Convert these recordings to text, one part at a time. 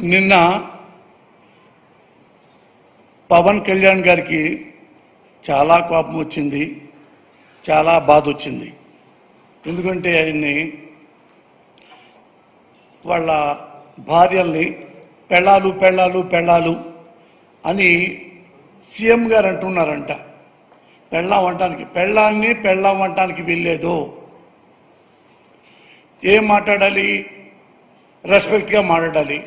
నిన్న పవన్ కళ్యాణ్ గారికి చాలా కోపం వచ్చింది చాలా బాధ వచ్చింది. ఎందుకంటే ఆయన్ని వాళ్ళ భార్యల్ని పెళ్ళాలు పెళ్ళాలు పెళ్ళాలు అని సీఎం గారు అంటున్నారంట. పెళ్ళాం వంటానికి పెళ్ళాన్ని పెళ్ళాం వంటానికి వెళ్ళేదు ఏం మాట్లాడాలి? రెస్పెక్ట్గా మాట్లాడాలి.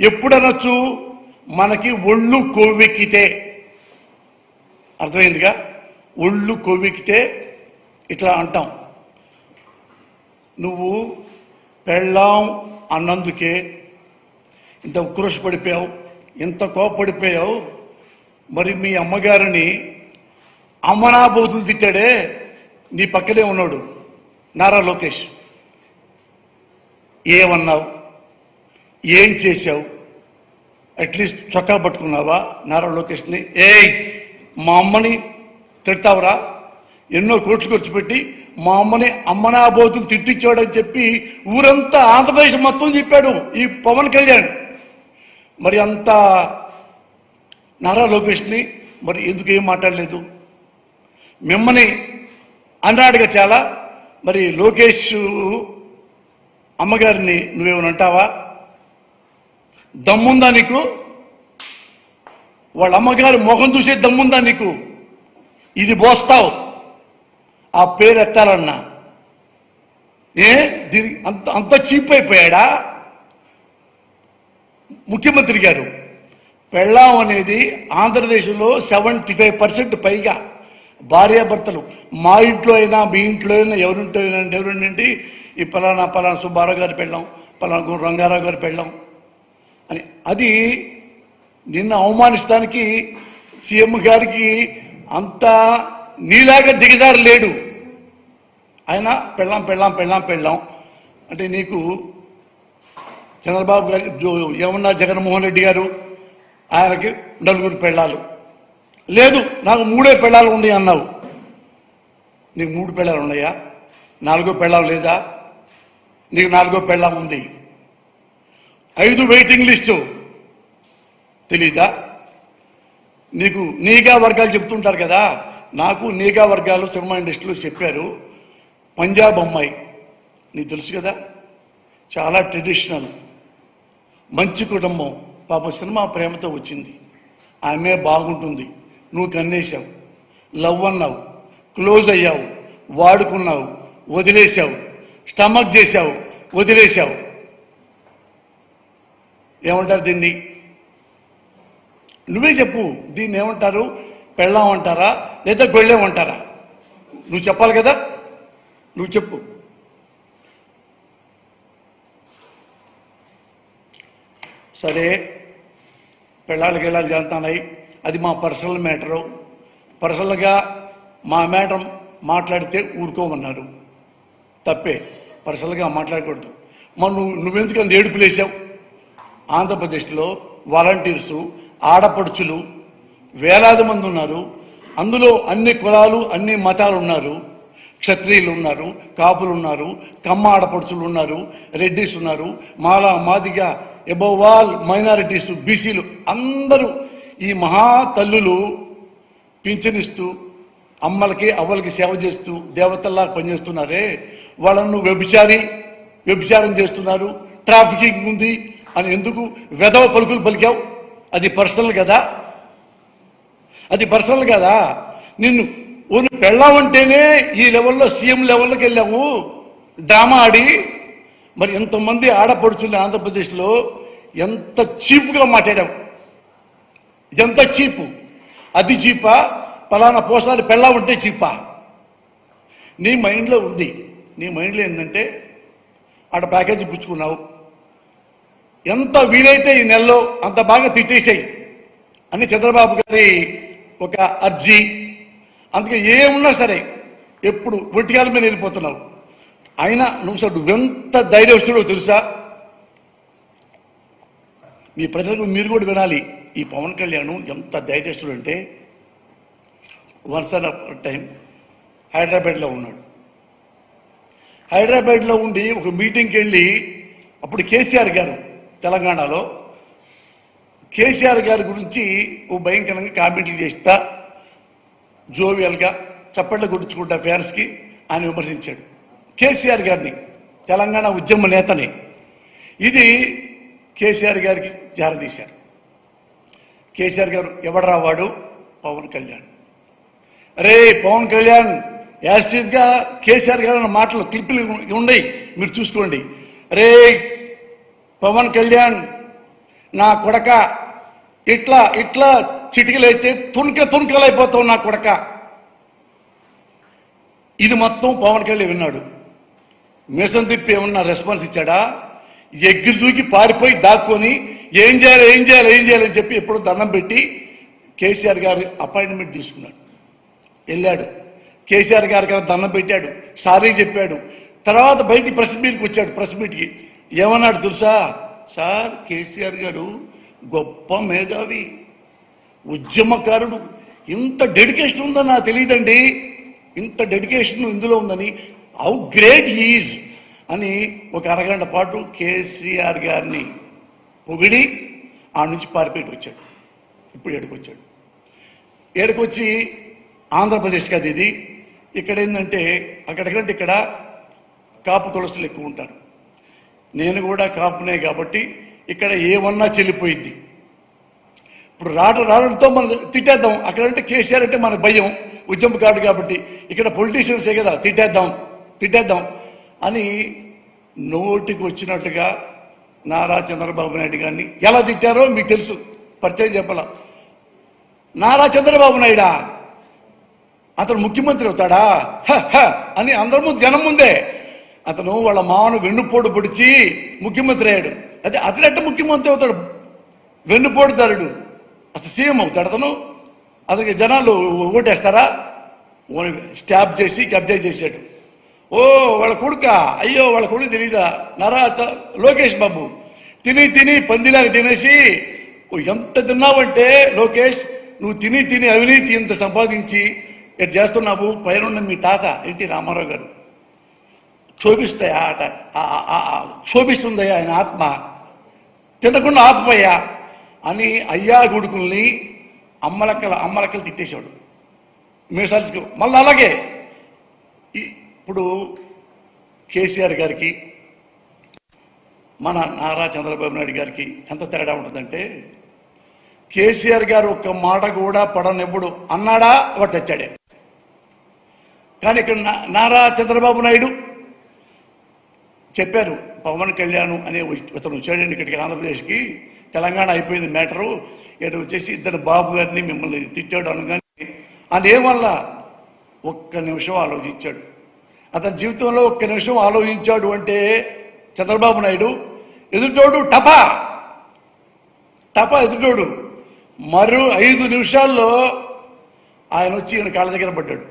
ఎప్పుడనొచ్చు? మనకి ఒళ్ళు కొవ్వెక్కితే. అర్థమైందిగా? ఒళ్ళు కొవ్వెక్కితే ఇట్లా అంటాం. నువ్వు పెళ్ళాం అన్నందుకే ఇంత ఉక్రోష పడిపోయావు ఇంత కోపడిపోయావు మరి మీ అమ్మగారిని అమ్మనాబోతులు తిట్టాడే నీ పక్కనే ఉన్నాడు నారా లోకేష్. ఏమన్నావు? ఏం చేశావు? అట్లీస్ట్ చొక్కా పట్టుకున్నావా? నారా లోకేష్ని. ఏయ్ మా అమ్మని తిడతావురా. ఎన్నో కోట్లు ఖర్చు పెట్టి మా అమ్మని అమ్మనాబోతులు తిట్టించాడని చెప్పి ఊరంతా ఆంధ్రప్రదేశ్ మొత్తం చెప్పాడు ఈ పవన్ కళ్యాణ్. మరి అంత నారా లోకేష్ని మరి ఎందుకు ఏం మాట్లాడలేదు? మిమ్మల్ని అన్నాడుగా చాలా. మరి లోకేష్ అమ్మగారిని నువ్వేమని అంటావా? దమ్ముందా నీకు? వాళ్ళ అమ్మగారి మొఖం చూసే దమ్ముందా నీకు? ఇది పోస్తావు ఆ పేరు ఎత్తాలన్నా. ఏ? దీని అంత అంత చీప్ అయిపోయాడా? ముఖ్యమంత్రి గారు పెళ్ళాం అనేది ఆంధ్రదేశంలో సెవెంటీ ఫైవ్ పర్సెంట్ పైగా భార్యాభర్తలు. మా ఇంట్లో అయినా మీ ఇంట్లో అయినా ఎవరింట్లో అయినా ఎవరింటి ఈ పలానా పలానా సుబ్బారావు గారు పెళ్ళాం పలానా రంగారావు గారు పెళ్ళాం. అని. అది నిన్న అవమానిస్తానికి సీఎం గారికి అంత నీలాగా దిగజారు లేడు. ఆయన పెళ్ళాం పెళ్ళాం పెళ్ళాం పెళ్ళాం. అంటే నీకు చంద్రబాబు గారి ఏమన్నా జగన్మోహన్ రెడ్డి గారు ఆయనకి నలుగురు పెళ్ళాలు. లేదు నాకు మూడే పెళ్ళాలు ఉన్నాయి అన్నావు. నీకు మూడు పెళ్ళాలు ఉన్నాయా? నాలుగో పెళ్ళాం లేదా? నీకు నాలుగో పెళ్ళాం ఉంది. ఐదు వెయిటింగ్ లిస్టు తెలీదా? నీకు నీగా వర్గాలు చెప్తుంటారు కదా? నాకు నీగా వర్గాలు సినిమా ఇండస్ట్రీలో చెప్పారు. పంజాబ్ అమ్మాయి. నీకు తెలుసు కదా? చాలా ట్రెడిషనల్ మంచి కుటుంబం. పాప సినిమా ప్రేమతో వచ్చింది. ఆమె బాగుంటుంది. నువ్వు కన్నేశావు. లవ్ అన్నావు. క్లోజ్ అయ్యావు. వాడుకున్నావు. వదిలేశావు. స్టమక్ చేశావు. వదిలేశావు. ఏమంటారు దీన్ని? నువ్వే చెప్పు దీన్ని ఏమంటారు? పెళ్ళాం అంటారా? లేదా గొళ్ళెం అంటారా? నువ్వు చెప్పాలి కదా? నువ్వు చెప్పు. సరే పెళ్ళాళ్ళకి వెళ్ళాలి జరుగుతున్నాయి అది మా పర్సనల్ మ్యాటరు. పర్సనల్గా మా మ్యాటర్ మాట్లాడితే ఊరుకోమన్నారు. తప్పే పర్సనల్గా మాట్లాడకూడదు. మరి నువ్వు నువ్వెందుకని ఏడుపులేసావు? ఆంధ్రప్రదేశ్లో వాలంటీర్సు ఆడపడుచులు వేలాది మంది ఉన్నారు. అందులో అన్ని కులాలు అన్ని మతాలు ఉన్నారు. క్షత్రియులు ఉన్నారు కాపులు ఉన్నారు కమ్మ ఆడపడుచులు ఉన్నారు రెడ్డిస్ ఉన్నారు మాలా మాదిగా ఎబోవాల్ ఆల్ మైనారిటీస్ బీసీలు అందరూ ఈ మహా తల్లులు పింఛనిస్తూ అమ్మలకి అవ్వలకి సేవ చేస్తూ దేవతల్లా పనిచేస్తున్నారే. వాళ్ళను వ్యభిచారి వ్యభిచారం చేస్తున్నారు. ట్రాఫికింగ్ ఉంది. అని ఎందుకు వెధవ పలుకులు పలికావు? అది పర్సనల్ కదా? అది పర్సనల్ కదా? నిన్ను ఓను పెళ్ళావంటేనే ఈ లెవెల్లో సీఎం లెవెల్లోకి వెళ్ళావు. డ్రామా ఆడి. మరి ఎంతమంది ఆడపడుచులు ఆంధ్రప్రదేశ్లో ఎంత చీప్గా మాట్లాడావు? ఎంత చీపు? అది చీపా? పలానా పోసారి పెళ్ళా ఉంటే చీపా? నీ మైండ్లో ఉంది. నీ మైండ్లో ఏంటంటే ఆడ ప్యాకేజీ పుచ్చుకున్నావు. ఎంత వీలైతే ఈ నెలలో అంత బాగా తిట్టేసాయి అని చంద్రబాబు గారి ఒక అర్జీ. అందుకే ఏమున్నా సరే ఎప్పుడు ఒంటికాల మీద వెళ్ళిపోతున్నావు. అయినా నువ్వు సార్ నువ్వెంత ధైర్యస్తుడో తెలుసా? మీ ప్రజలకు మీరు కూడా వినాలి ఈ పవన్ కళ్యాణ్ ఎంత ధైర్యస్తుడు అంటే వన్స్ ఆన్ టైం హైదరాబాద్లో ఉన్నాడు. హైదరాబాద్లో ఉండి ఒక మీటింగ్కి వెళ్ళి అప్పుడు కేసీఆర్ గారు తెలంగాణలో కేసీఆర్ గారి గురించి ఓ భయంకరంగా కామెంట్లు చేస్తా జోవియల్గా చప్పట్లు కొట్టించుకుంటా ఫ్యాన్స్కి ఆయన విమర్శించాడు. కేసీఆర్ గారిని తెలంగాణ ఉద్యమ నేతని ఇది కేసీఆర్ గారికి జారదీశారు. కేసీఆర్ గారు ఎవడరా వాడు? పవన్ కళ్యాణ్. అరే పవన్ కళ్యాణ్ యాస్టివ్గా కేసీఆర్ గారు అన్న మాటలు క్లిప్పులు ఉన్నాయి. మీరు చూసుకోండి. రే పవన్ కళ్యాణ్ నా కొడక. ఇట్లా ఇట్లా చిటికలైతే తుణక తుణకలైపోతావు నా కొడక. ఇది మొత్తం పవన్ కళ్యాణ్ విన్నాడు. మిషన్ తిప్పి ఏమన్నా రెస్పాన్స్ ఇచ్చాడా? ఎగ్గిరి దూకి పారిపోయి దాక్కొని ఏం చేయాలి ఏం చేయాలి ఏం చేయాలని చెప్పి ఎప్పుడు దండం పెట్టి కేసీఆర్ గారు అపాయింట్మెంట్ తీసుకున్నాడు. వెళ్ళాడు. కేసీఆర్ గారికి దండం పెట్టాడు. సారీ చెప్పాడు. తర్వాత బయటికి ప్రెస్ మీట్కి వచ్చాడు ప్రెస్ మీట్కి. ఏమన్నాడు తెలుసా? సార్ కేసీఆర్ గారు గొప్ప మేధావి ఉద్యమకారుడు. ఇంత డెడికేషన్ ఉందని నాకు తెలియదండి. ఇంత డెడికేషన్ ఇందులో ఉందని హౌ గ్రేట్ హీజ్ అని ఒక అరగంట పాటు కేసీఆర్ గారిని పొగిడి ఆ నుంచి పారిపోయి వచ్చాడు. ఇప్పుడు ఏడుకొచ్చాడు ఏడుకొచ్చి ఆంధ్రప్రదేశ్ కదా ఇది. ఇక్కడ ఏంటంటే అక్కడికంటే ఇక్కడ కాపు కులస్తులు ఎక్కువ ఉంటారు. నేను కూడా కాపునే కాబట్టి ఇక్కడ ఏమన్నా చెల్లిపోయింది ఇప్పుడు రాట రావడంతో మనం తిట్టేద్దాం. అక్కడంటే కేసీఆర్ అంటే మన భయం. ఉద్యమకారుడు కాబట్టి ఇక్కడ పొలిటీషియన్సే కదా తిట్టేద్దాం తిట్టేద్దాం అని నోటికి వచ్చినట్టుగా నారా చంద్రబాబు నాయుడు గారిని ఎలా తిట్టారో మీకు తెలుసు. పరిచయం చెప్పాల? నారా చంద్రబాబు నాయుడా? అతను ముఖ్యమంత్రి అవుతాడా? హ, హ అని అందరి ముందు జనం ముందే అతను వాళ్ళ మామను వెన్నుపోటు పొడిచి ముఖ్యమంత్రి అయ్యాడు. అదే అతనట్టు ముఖ్యమంత్రి అవుతాడు? వెన్నుపోటుదారుడు అసలు సీఎం అవుతాడు అతను? అతనికి జనాలు ఓటేస్తారా? స్టాప్ చేసి కబ్జా చేశాడు. ఓ వాళ్ళ కొడుక. అయ్యో వాళ్ళ కొడుకు తెలీదా? నరా లోకేష్ బాబు. తిని తిని పందిలాగా తినేసి ఓ ఎంత తిన్నావంటే లోకేష్? నువ్వు తిని తిని అవినీతి ఇంత సంపాదించి ఇటు చేస్తున్నావు? పైన మీ తాత ఎన్టీ రామారావు గారు. క్షోభిస్తాయి ఆట. క్షోభిస్తుంది ఆయన ఆత్మ. తినకుండా ఆపుపోయా అని అయ్యా గుడుకుల్ని అమ్మలక్కల అమ్మలక్కలు తిట్టేశాడు. మీసాలు మళ్ళీ అలాగే ఇప్పుడు కేసీఆర్ గారికి మన నారా చంద్రబాబు నాయుడు గారికి ఎంత తేడా ఉంటుందంటే కేసీఆర్ గారు ఒక్క మాట కూడా పడనివ్వడు అన్నాడా వాడు తెచ్చాడే. కానీ ఇక్కడ నా- నారా చంద్రబాబు నాయుడు చెప్పారు పవన్ కళ్యాణ్ అనే ఇతను వచ్చాడండి ఇక్కడికి ఆంధ్రప్రదేశ్కి. తెలంగాణ అయిపోయింది మ్యాటరు. ఇక్కడ వచ్చేసి ఇద్దరు బాబు గారిని మిమ్మల్ని తిట్టాడు అనగానే అదేవల్ల ఒక్క నిమిషం ఆలోచించాడు. అతని జీవితంలో ఒక్క నిమిషం ఆలోచించాడు అంటే చంద్రబాబు నాయుడు ఎదుటోడు టపా. టపా ఎదుటోడు. మరో ఐదు నిమిషాల్లో ఆయన వచ్చి ఈయన కాళ్ళ దగ్గర పడ్డాడు.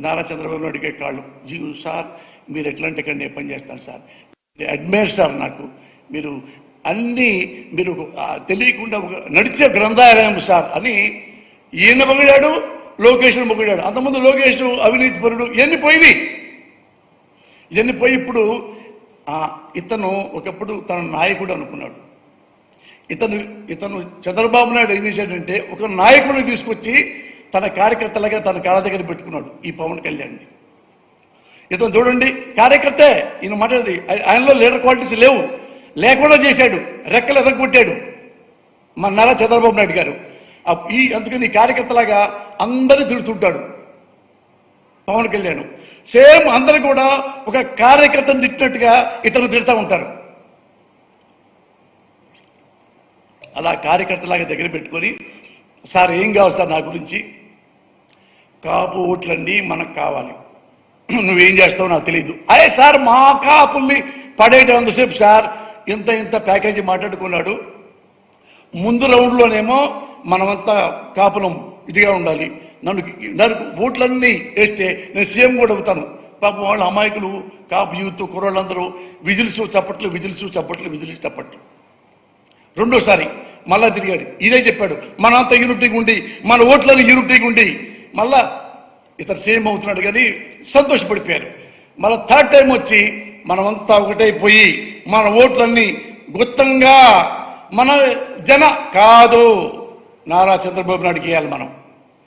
నారా చంద్రబాబు నాయుడుకే కాళ్ళు. జీవు సార్ మీరు ఎట్లాంటి ఇక్కడ నేను పని చేస్తాను సార్? అడ్మైర్ సార్ నాకు. మీరు అన్ని మీరు తెలియకుండా ఒక నడిచే గ్రంథాలయం సార్ అని ఈయన పొగిడాడు లోకేష్ను పొగిడాడు. అంతకుముందు లోకేష్ అవినీతి పరుడు ఇవన్నీ పోయింది ఇవన్నీ పోయి ఇప్పుడు ఆ, ఇతను ఒకప్పుడు తన నాయకుడు అనుకున్నాడు. ఇతను ఇతను చంద్రబాబు నాయుడు ఏం చేశాడంటే ఒక నాయకుడిని తీసుకొచ్చి తన కార్యకర్తలుగా తన కాళ్ళ దగ్గర పెట్టుకున్నాడు ఈ పవన్ కళ్యాణ్ని. ఇతను చూడండి కార్యకర్తే ఈయన మాట్లాడేది ఆయనలో లీడర్ క్వాలిటీస్ లేవు. లేకుండా చేశాడు రెక్కలు ఎర్రగొట్టాడు. మన నారా చంద్రబాబు నాయుడు గారు. ఈ అందుకని కార్యకర్తలాగా అందరిని తిడుతుంటాడు. పవన్ కళ్యాణ్. సేమ్ అందరూ కూడా ఒక కార్యకర్తను తిట్టినట్టుగా ఇతను తిడతా ఉంటారు. అలా కార్యకర్తలాగా దగ్గర పెట్టుకొని సార్ ఏం కావాలి సార్ నా గురించి? కాపు ఓట్లండి మనకు కావాలి. నువ్వేం చేస్తావో నాకు తెలియదు అరే సార్ మా కాపుల్ని పడేయటం ఎంతసేపు సార్ ఇంత ఇంత ప్యాకేజీ మాట్లాడుకున్నాడు. ముందు రౌండ్లోనేమో మనమంతా కాపులం ఇదిగా ఉండాలి. నన్ను నన్ను ఓట్లన్నీ వేస్తే నేను సీఎం కూడా అవుతాను. పాపం వాళ్ళ అమాయకులు కాపు యూత్ కుర్రోళ్ళందరూ విజిల్స్ చప్పట్లు విజిల్స్ చప్పట్లు విజిల్స్ చప్పట్లు. రెండోసారి మళ్ళా తిరిగాడు. ఇదే చెప్పాడు. మనంతా యూనిటీగా ఉండి మన ఓట్లను యూనిటీగా ఉండి మళ్ళా ఇతను సేమ్ అవుతున్నాడు కానీ సంతోషపడిపోయారు. మళ్ళీ థర్డ్ టైం వచ్చి మనమంతా ఒకటైపోయి మన ఓట్లన్నీ గుత్తంగా మన జన కాదు. నారా చంద్రబాబు నాయుడుకి వేయాలి మనం.